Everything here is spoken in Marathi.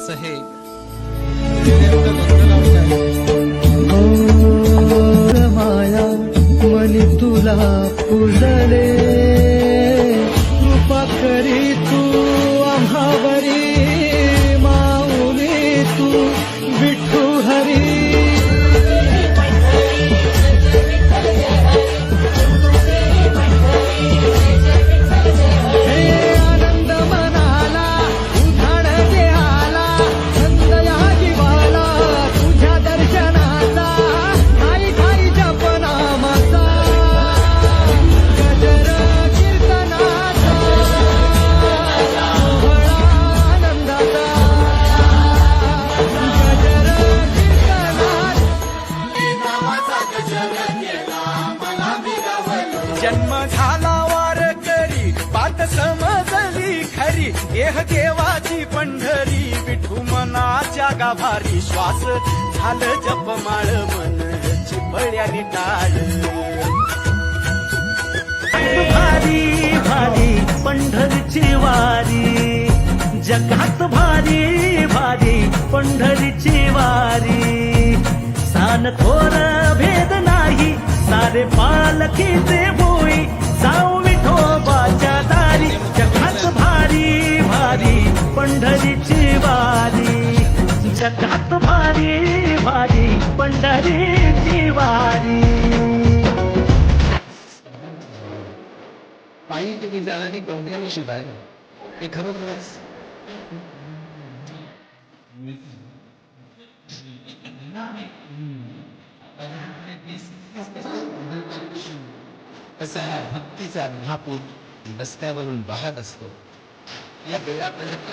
I said, hey, जन्म झाला वार करी बात समजली खरी. देह देवाची पंढरी विठू मनाच्या गाभारी. श्वास झालं जपमाळ मन चिपळ्याने टाळ. भारी भारी पंढरीची वारी. जगात भारी भारी पंढरीची वारी. सान थोर भेदना सारे पालखीचे भोई जाऊ विठोबाच्या दारी जगात भारी भारी पंढरीची वारी. जगात भारी भारी पंढरीची वारी. पायी तुम्ही जाणारी कोणत्याही शिवाय. हे खरोखरच कसा भक्तीचा महापूर रस्त्यावरून बाहेर असतो या वेळापर्यंत